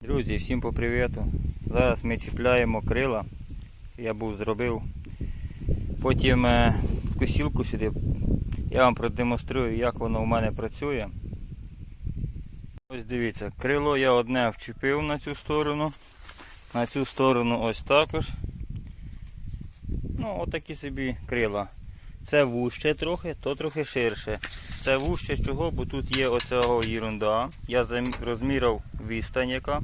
Друзі, всім по привіту. Зараз ми чіпляємо крила. Я був зробив. Потім е, косілку сюди. Я вам продемонструю, як воно у мене працює. Ось дивіться, крило я одне вчепив на цю сторону. На цю сторону ось також. Ну, отакі собі крила. Це вужче трохи, то трохи ширше. Це вужче чого, бо тут є оцього ерунда. Я розміряв відстань яка.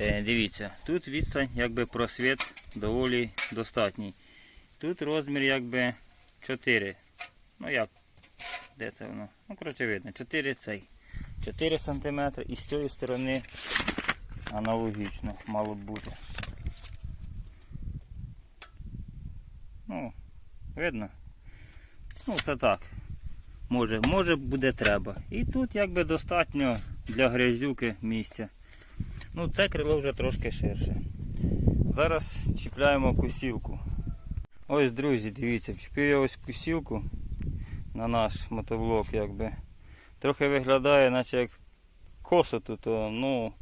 Е, дивіться, тут відстань, якби просвіт доволі достатній. Тут розмір якби 4. Ну як? Де це воно? Ну, коротше видно, 4 цей. 4 см і з цієї сторони аналогічно мало б бути. Ну, видно? Ну, це так. Може, може буде треба. І тут якби достатньо для грязюки місця. Ну, це крило вже трошки ширше. Зараз чіпляємо кусілку. Ось, друзі, дивіться, вчепив я ось кусілку на наш мотоблок, якби. Трохи виглядає, наче як косо тут, ну,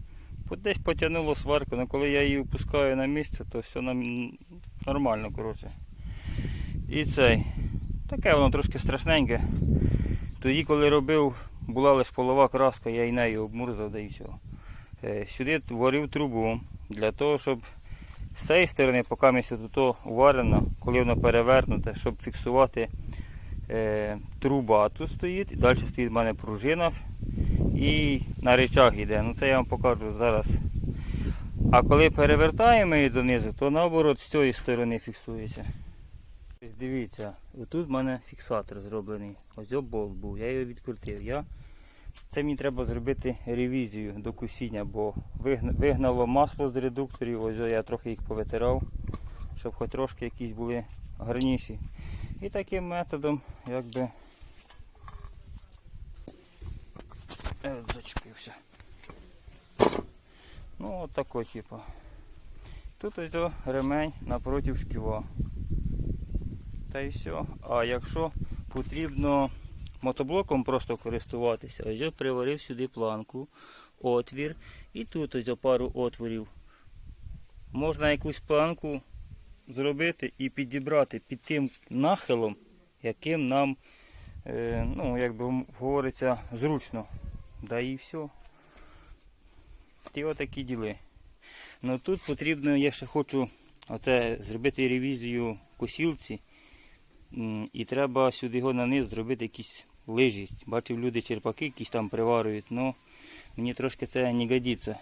десь потягнуло сварку, але коли я її впускаю на місце, то все нормально, коротше. І цей. Таке воно трошки страшненьке. Тоді, коли робив, була лише полова краска, я і нею обмурзав, да і все. Сюди варив трубу для того, щоб з цієї сторони, поки місце тут уварено, коли воно перевернуте, щоб фіксувати е, труба тут стоїть, і далі стоїть в мене пружина і на речах йде. Ну це я вам покажу зараз. А коли перевертаємо її донизу, то наоборот з цієї сторони фіксується. Ось дивіться, отут в мене фіксатор зроблений. Ось болт був, я його відкрутив. Я... Це мені треба зробити ревізію до кусіння, бо вигнало масло з редукторів, ось я трохи їх повитирав, щоб хоч трошки якісь були гарніші. І таким методом якби Е, зачепився. Ну от типу. Тут ось ремень напротив шківа. Та й все. А якщо потрібно мотоблоком просто користуватися, ось я приварив сюди планку, отвір. І тут ось пару отворів. Можна якусь планку зробити і підібрати під тим нахилом, яким нам, е, ну, як би говориться, зручно. Да і все. Ті отакі діли. Ну тут потрібно, я ще хочу оце зробити ревізію косілці. І треба сюди його на низ зробити якісь лижі. Бачив, люди черпаки якісь там приварюють, але мені трошки це не годиться.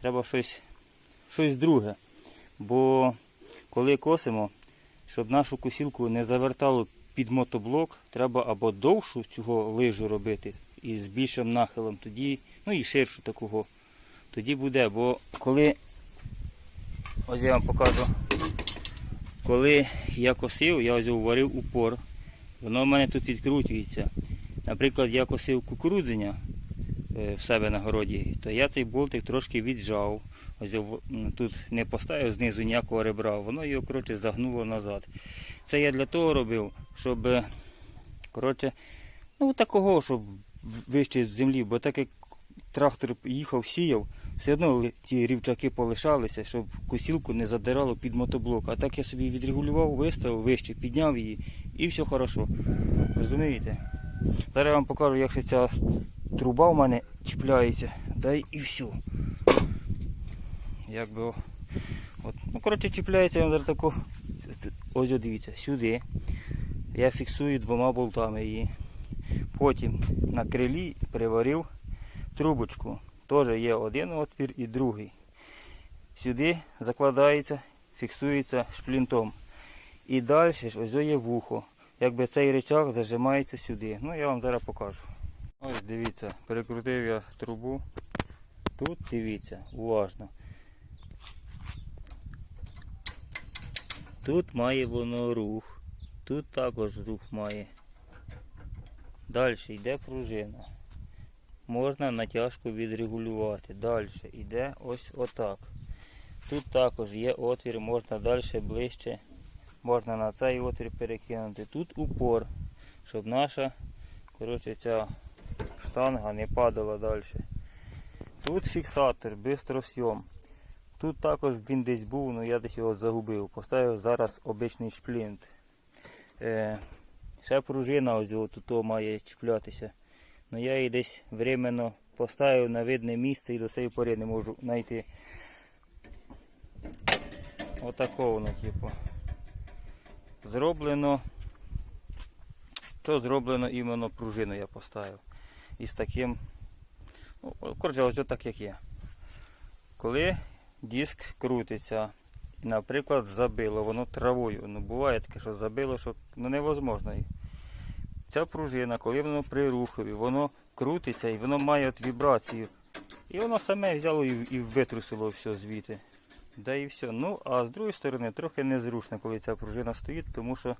Треба щось, щось друге. Бо коли косимо, щоб нашу косілку не завертало під мотоблок, треба або довшу цього лижу робити і з більшим нахилом, тоді, ну і ширшу такого. Тоді буде, бо коли, ось я вам покажу, коли я косив, я ось варив упор, воно в мене тут відкручується. Наприклад, я косив кукурудзення е, в себе на городі, то я цей болтик трошки віджав. Ось тут не поставив знизу ніякого ребра, воно його коротше, загнуло назад. Це я для того робив, щоб е, коротше, ну такого, щоб вище з землі, бо так як трактор їхав, сіяв, все одно ці рівчаки полишалися, щоб косілку не задирало під мотоблок. А так я собі відрегулював, виставив вище, підняв її і все хорошо. Розумієте? Зараз я вам покажу, як ще ця труба в мене чіпляється. Дай і все. Якби о- от. Ну, коротше, чіпляється я зараз таку. Ось дивіться, сюди. Я фіксую двома болтами її. Потім на крилі приварив трубочку. Теж є один отвір і другий. Сюди закладається, фіксується шплінтом. І далі ж ось є вухо. Якби цей речах зажимається сюди. Ну я вам зараз покажу. Ось дивіться, перекрутив я трубу. Тут дивіться, уважно. Тут має воно рух. Тут також рух має. Далі йде пружина. Можна натяжку відрегулювати. Далі йде ось отак. Тут також є отвір, можна далі ближче. Можна на цей отвір перекинути. Тут упор, щоб наша коротше, ця штанга не падала далі. Тут фіксатор, бистросйом. Тут також він десь був, але я десь його загубив. Поставив зараз обичний шплінт. Е, ще пружина ось тут має чіплятися. Ну я її десь временно поставив на видне місце і до цієї пори не можу знайти. Отако воно, типу. Зроблено. Що зроблено іменно пружину я поставив. І з таким. Ну, коротше, ось так як є. Коли диск крутиться, наприклад, забило, воно травою. Ну, буває таке, що забило, що ну, невозможно. Ця пружина, коли воно при рухові, воно крутиться і воно має от вібрацію. І воно саме взяло і, витрусило все звідти. Да і все. Ну, а з другої сторони, трохи незручно, коли ця пружина стоїть, тому що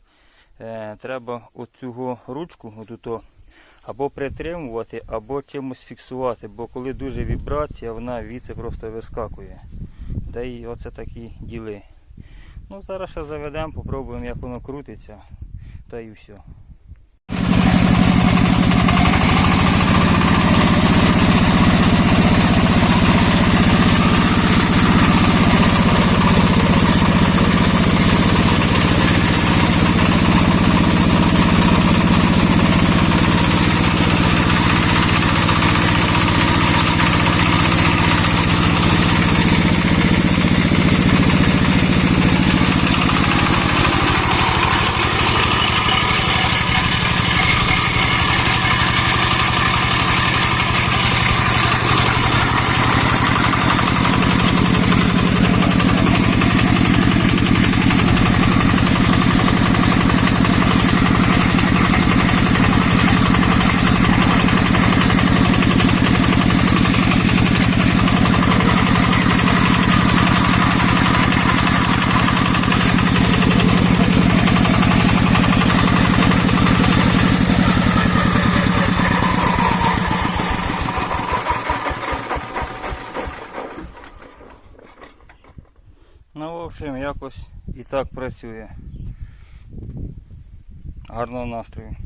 е, треба оцю ручку отуто, або притримувати, або чимось фіксувати, бо коли дуже вібрація, вона віце просто вискакує. Да і оце такі діли. Ну, зараз ще заведемо, попробуємо, як воно крутиться, та і все. Общем, якось і так працює. Гарного настрою.